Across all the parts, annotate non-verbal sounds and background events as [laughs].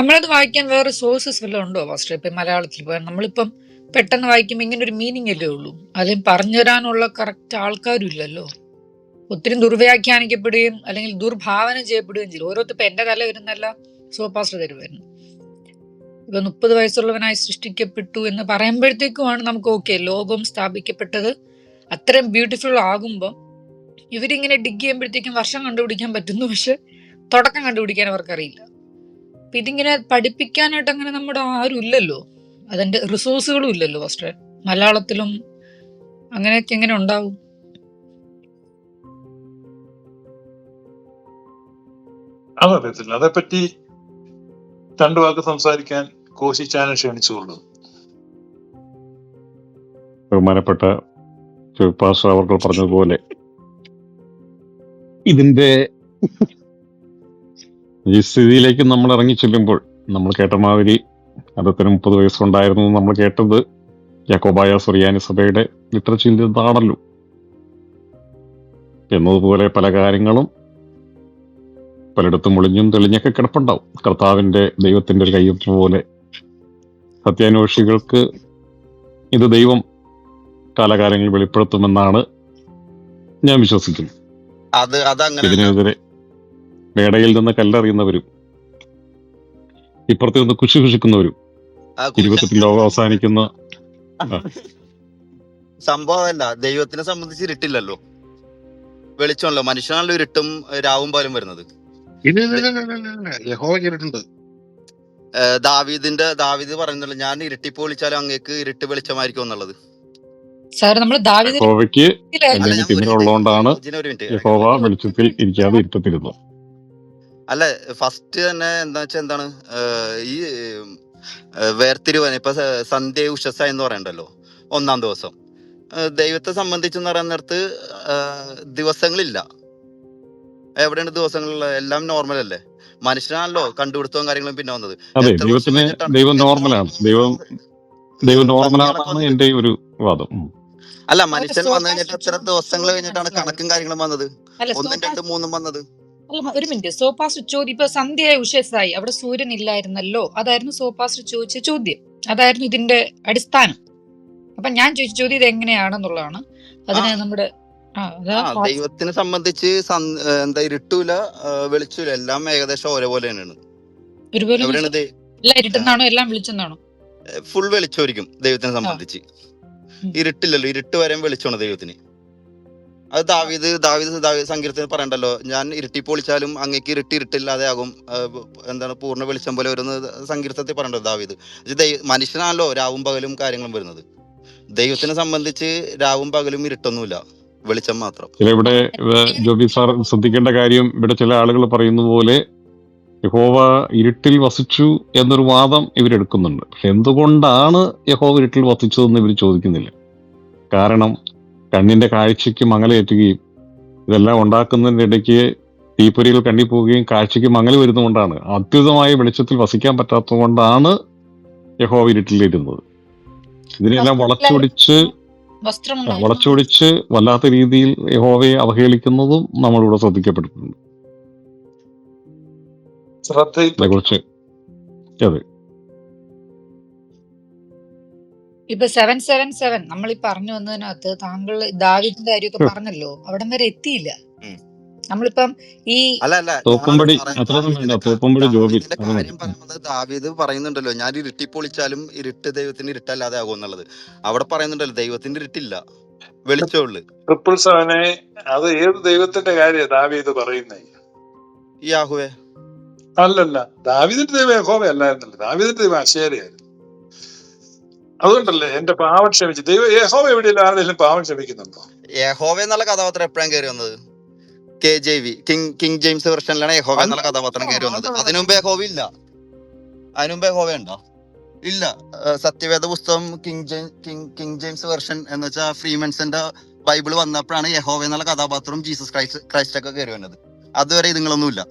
നമ്മളത് വായിക്കാൻ വേറെ സോഴ്സസ് വല്ലതും ഉണ്ടോ ഫസ്റ്റ് ഇപ്പം മലയാളത്തിൽ പോയാൽ നമ്മളിപ്പം പെട്ടെന്ന് വായിക്കുമ്പോൾ ഇങ്ങനെ ഒരു മീനിങ് അല്ലേ ഉള്ളൂ? അല്ലെങ്കിൽ പറഞ്ഞു തരാനുള്ള കറക്റ്റ് ആൾക്കാരും ഇല്ലല്ലോ ഒത്തിരി ദുർവ്യാഖ്യാനിക്കപ്പെടുകയും അല്ലെങ്കിൽ ദുർഭാവന ചെയ്യപ്പെടുകയും ചെയ്യും ഓരോരുത്തർ ഇപ്പം എന്റെ തല വരുന്നല്ല സോപാസ്റ്റർ തരുമായിരുന്നു ഇപ്പൊ മുപ്പത് വയസ്സുള്ളവനായി സൃഷ്ടിക്കപ്പെട്ടു എന്ന് പറയുമ്പോഴത്തേക്കുമാണ് നമുക്ക് ഓക്കെ ലോകം സ്ഥാപിക്കപ്പെട്ടത്. അത്രയും ബ്യൂട്ടിഫുൾ ആകുമ്പോൾ ഇവരിങ്ങനെ ഡിഗ് ചെയ്യുമ്പോഴത്തേക്കും വർഷം കണ്ടുപിടിക്കാൻ പറ്റുന്നു പക്ഷെ തുടക്കം കണ്ടുപിടിക്കാൻ അവർക്കറിയില്ല. അപ്പൊ ഇതിങ്ങനെ പഠിപ്പിക്കാനായിട്ട് അങ്ങനെ നമ്മുടെ ആരും ഇല്ലല്ലോ. അതിന്റെ റിസോഴ്സുകളും ഇല്ലല്ലോ ഫസ്റ്റ് മലയാളത്തിലും അങ്ങനെയൊക്കെ എങ്ങനെ ഉണ്ടാവും? അതറിയത്തില്ല അതേപ്പറ്റി രണ്ടു വാക്ക് സംസാരിക്കാൻ കോശിച്ചാനെ ക്ഷണിച്ചുകൊള്ളു ബഹുമാനപ്പെട്ട പാസ്റ്റർ അവർ പറഞ്ഞതുപോലെ ഇതിന്റെ ഈ സ്ഥിതിയിലേക്ക് നമ്മൾ ഇറങ്ങി ചെല്ലുമ്പോൾ നമ്മൾ കേട്ട മാതിരി അദ്ദേഹത്തിന് മുപ്പത് വയസ്സുണ്ടായിരുന്നു നമ്മൾ കേട്ടത്. യാക്കോബായ സുറിയാനി സഭയുടെ ലിറ്ററേച്ചറിൽ നിന്നാണല്ലോ എന്നതുപോലെ പല കാര്യങ്ങളും പലയിടത്തും ഒളിഞ്ഞും തെളിഞ്ഞൊക്കെ കിടപ്പുണ്ടാവും. കർത്താവിന്റെ ദൈവത്തിന്റെ ഒരു കയ്യൊപ്പ് പോലെ. സത്യാന്വേഷികൾക്ക് ഇത് ദൈവം കാലകാലങ്ങളിൽ വെളിപ്പെടുത്തുമെന്നാണ് ഞാൻ വിശ്വസിക്കുന്നത് അത് അതങ്ങനെ മേടയിൽ നിന്ന് കല്ലെറിയുന്നവരും ഇപ്പുറത്ത് ഒന്ന് കുശി കുശിക്കുന്നവരും ഇരുപത്തെട്ട് ലോകം അവസാനിക്കുന്ന സംഭവം അല്ല ദൈവത്തിനെ സംബന്ധിച്ച് ഇരുട്ടില്ലല്ലോ. വെളിച്ചമല്ലോ മനുഷ്യനാണല്ലോ ഇരുട്ടും രാവും പോലും വരുന്നത്. ദാവീദിന്റെ ദാവീദ് പറയുന്നുള്ളു ഞാൻ ഇരുട്ടി പൊളിച്ചാലും അങ്ങേക്ക് ഇരുട്ട് വെളിച്ചമായിരിക്കും എന്നുള്ളത്. സാർ നമ്മൾ ദാവിദിനെ ഒരു മിനിറ്റ് യഹോവ വെളിച്ചത്തിൽ ഇരിക്കാതെ ഇരുട്ടത്തിരുന്നു അല്ല ഫസ്റ്റ് തന്നെ എന്താ വെച്ചാൽ എന്താണ് ഈ വേർതിരിവ് ഇപ്പൊ സന്ധ്യ ഉഷസ എന്ന് പറയണ്ടല്ലോ ഒന്നാം ദിവസം. ദൈവത്തെ സംബന്ധിച്ചെന്ന് പറയാൻ നേരത്ത് ദിവസങ്ങളില്ല. എവിടെയാണ് ദിവസങ്ങളുള്ളത് എല്ലാം നോർമൽ അല്ലേ? മനുഷ്യനാണല്ലോ കണ്ടുപിടുത്തവും കാര്യങ്ങളും പിന്നെ വന്നത്. അതെ ദൈവത്തിന് ദൈവം നോർമലാണ് ദൈവം ദൈവം എന്റെ ഒരു വാദം. അല്ല മനുഷ്യൻ വന്നു കഴിഞ്ഞിട്ട് എത്ര ദിവസങ്ങൾ കഴിഞ്ഞിട്ടാണ് കണക്കും കാര്യങ്ങളും വന്നത്? ഒന്നും രണ്ടും മൂന്നും വന്നത്? ഒരു മിനിറ്റ് സോപ്പാ ചോദ്യം. ഇപ്പൊ സന്ധ്യയായി ഉഷസായി അവിടെ സൂര്യൻ ഇല്ലായിരുന്നല്ലോ. അതായിരുന്നു സോപാസ്റ്റർ ചോദിച്ച ചോദ്യം. അതായിരുന്നു ഇതിന്റെ അടിസ്ഥാനം. അപ്പൊ ഞാൻ ചോദിച്ച ചോദ്യം ഇത് എങ്ങനെയാണെന്നുള്ളതാണ്. അതിനെ നമ്മുടെ ദൈവത്തിനെ സംബന്ധിച്ച് എന്താ ഇരുട്ടൂല വെളിച്ചൂല. എല്ലാം ഏകദേശം ഒരേപോലെ തന്നെയാണ് എല്ലാം ഇരുട്ടുന്നാണോ? എല്ലാം വിളിച്ചെന്നാണോ? ഫുൾ വെളിച്ചമായിരിക്കും ദൈവത്തിനെ സംബന്ധിച്ച്. ഇരുട്ടില്ലല്ലോ. ഇരുട്ട് വരെയും വെളിച്ചമാണ് ദൈവത്തിന്. അത് ദാവീദ് ദാവീദ് ദാവീദ് സങ്കീർത്തിന് പറയണ്ടല്ലോ ഞാൻ ഇരുട്ടി പൊളിച്ചാലും അങ്ങേക്ക് ഇരുട്ടി ഇരുട്ടില്ലാതെ ആകും എന്താണ് പൂർണ വെളിച്ചം പോലെ വരുന്ന സങ്കീർത്തനത്തിൽ പറയണ്ടല്ലോ ദാവീദ്. മനുഷ്യനാണല്ലോ രാവും പകലും കാര്യങ്ങളും വരുന്നത്. ദൈവത്തിനെ സംബന്ധിച്ച് രാവും പകലും ഇരുട്ടൊന്നുമില്ല വെളിച്ചം മാത്രം. ഇവിടെ ജോബി സാർ ശ്രദ്ധിക്കേണ്ട കാര്യം ഇവിടെ ചില ആളുകൾ പറയുന്ന പോലെ യഹോവ ഇരുട്ടിൽ വസിച്ചു എന്നൊരു വാദം ഇവരെടുക്കുന്നുണ്ട്. പക്ഷെ എന്തുകൊണ്ടാണ് യഹോവ ഇരുട്ടിൽ വസിച്ചതെന്ന് ഇവർ ചോദിക്കുന്നില്ല. കാരണം കണ്ണിന്റെ കാഴ്ചയ്ക്ക് മങ്ങലേറ്റുകയും ഇതെല്ലാം ഉണ്ടാക്കുന്നതിന്റെ ഇടയ്ക്ക് തീപ്പൊരികൾ കണ്ണി പോവുകയും കാഴ്ചയ്ക്ക് മങ്ങൽ വരുന്നതുകൊണ്ടാണ്. അത്യുതമായ വെളിച്ചത്തിൽ വസിക്കാൻ പറ്റാത്തതുകൊണ്ടാണ് യഹോവ ഇരുട്ടിലിരുന്നത്. ഇതിനെല്ലാം വളച്ചൊടിച്ച് വളച്ചൊടിച്ച് വല്ലാത്ത രീതിയിൽ യഹോവയെ അവഹേളിക്കുന്നതും നമ്മളിവിടെ ശ്രദ്ധിക്കപ്പെട്ടിട്ടുണ്ട്. അതേക്കുറിച്ച് അതെ. ഇപ്പൊ സെവൻ സെവൻ സെവൻ നമ്മൾ ഈ പറഞ്ഞു വന്നതിനകത്ത് താങ്കൾ ദാവിദിന്റെ കാര്യമൊക്കെ പറഞ്ഞല്ലോ. അവിടം വരെ എത്തിയില്ല. നമ്മളിപ്പം ഈ അല്ല അല്ല. തോപ്പുംപടി കാര്യം പറയുന്നത് ദാവീദ് പറയുന്നുണ്ടല്ലോ. ഞാൻ ഇരുട്ടി പൊളിച്ചാലും ഇരുട്ട് ദൈവത്തിന്റെ ഇരുട്ടല്ലാതെ ആകും എന്നുള്ളത്. അവിടെ പറയുന്നുണ്ടല്ലോ ദൈവത്തിന്റെ ഇരുട്ടില്ല. വെളിച്ചമുള്ളു ട്രിപ്പിൾ സെവനെ അത് ഏത് ദൈവത്തിന്റെ കാര്യ ദാവീദ് പറയുന്നേ? യാഹുവേ. അല്ലല്ല. ദാവീദിന്റെ ദൈവം യഹോവ അല്ലായിരുന്നല്ലോ ദാവീദിന്റെ ദൈവം അശേരയായിരുന്നു. അതുകൊണ്ടല്ലേ എന്റെ പാവം ക്ഷമിച്ചു. ദൈവം യഹോവ എവിടെയല്ല ആരുടെയും പാവം ക്ഷമിക്കുന്നുണ്ടോ? യഹോവ എന്നുള്ള കഥാപാത്രം എപ്പോഴാണ് കയറി വന്നത്? K J V king king James വെർഷനിലാണ് യഹോവ എന്നുള്ള കഥാപാത്രം കയറി വന്നത്. അതിനുമുമ്പ് യഹോവ ഇല്ല. അതിനുമുമ്പ് യഹോവ ഉണ്ടോ? ഇല്ല. സത്യവേദ പുസ്തകം king James- king king James version എന്ന് വെച്ചാൽ ഫ്രീമെൻസിന്റെ ബൈബിൾ വന്നപ്പോഴാണ് യഹോവ എന്നുള്ള കഥാപാത്രവും ജീസസ് ക്രൈസ്റ്റ് ക്രൈസ്റ്റ് ഒക്കെ കയറി വന്നത്. അതുവരെ ഇതുങ്ങളൊന്നുമില്ല.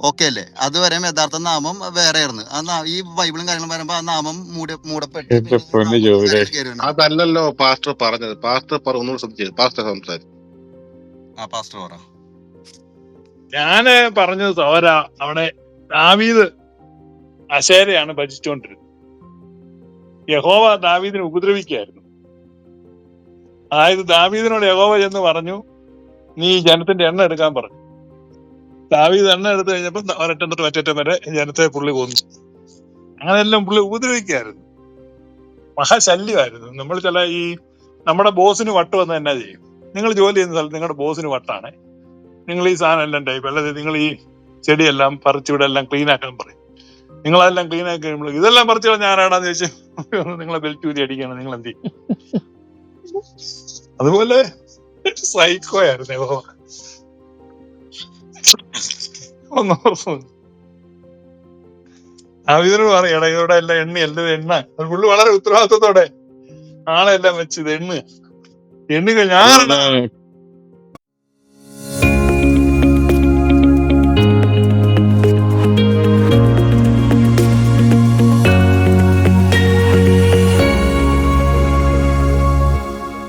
ഓക്കെ അല്ലേ അതുവരെ യഥാർത്ഥ നാമം വേറെ ആയിരുന്നു ആ ഈ ബൈബിളും കാര്യങ്ങളും പറയുമ്പോ ആ നാമം മൂട മൂടപ്പെട്ട്. അതല്ലല്ലോ പാസ്റ്റർ പറഞ്ഞത്. പാസ്റ്റർ പാസ്റ്റർ സംസാരിച്ചു. ആ പാസ്റ്റർ പറ. ഞാൻ പറഞ്ഞത് സോര അവിടെ ദാവീദ് അശേരയാണ് ഭജിച്ചുകൊണ്ടിരുന്നത് യഹോവ ദാവീദിനെ ഉപദ്രവിക്കായിരുന്നു അതായത് ദാവീദിനോട് യഹോവ എന്ന് പറഞ്ഞു നീ ജനത്തിന്റെ എണ്ണ എടുക്കാൻ പറഞ്ഞു ദാവീദ് എണ്ണ എടുത്തു കഴിഞ്ഞപ്പോ ഒരറ്റം തൊട്ട് മറ്ററ്റം വരെ ജനത്തെ പുള്ളി കൊന്നു അങ്ങനെല്ലാം പുള്ളി ഉപദ്രവിക്കായിരുന്നു. മഹാശല്യമായിരുന്നു. നമ്മൾ ചില ഈ നമ്മുടെ ബോസിന് വട്ട് വന്ന് എന്നാ ചെയ്യും? നിങ്ങൾ ജോലി ചെയ്യുന്ന സ്ഥലത്ത് നിങ്ങളുടെ ബോസിന് വട്ടാണ്. നിങ്ങൾ ഈ സാധനം എല്ലാം ടൈപ്പ് അല്ലാതെ നിങ്ങൾ ഈ ചെടിയെല്ലാം പറിച്ചിവിടെ എല്ലാം ക്ലീൻ ആക്കാൻ പറയും. നിങ്ങളെല്ലാം ക്ലീൻ ആക്കി കഴിയുമ്പോൾ ഇതെല്ലാം പറിച്ചു ഞാനാണെന്ന് ചോദിച്ചു [laughs] നിങ്ങളെ ബെൽറ്റ് ഊതി അടിക്കണം നിങ്ങൾ എന്ത് ചെയ്യും? [laughs] അതുപോലെ സൈക്കോയായിരുന്നു യഹോവ. ഒന്ന് പറയണ ഇവിടെ എല്ലാം എണ്ണ എല്ലാം എണ്ണ. പുള്ളി വളരെ ഉത്തരവാദിത്വത്തോടെ ആളെല്ലാം വെച്ച് ഇത് എണ്ണ എണ്ണുക ഞാൻ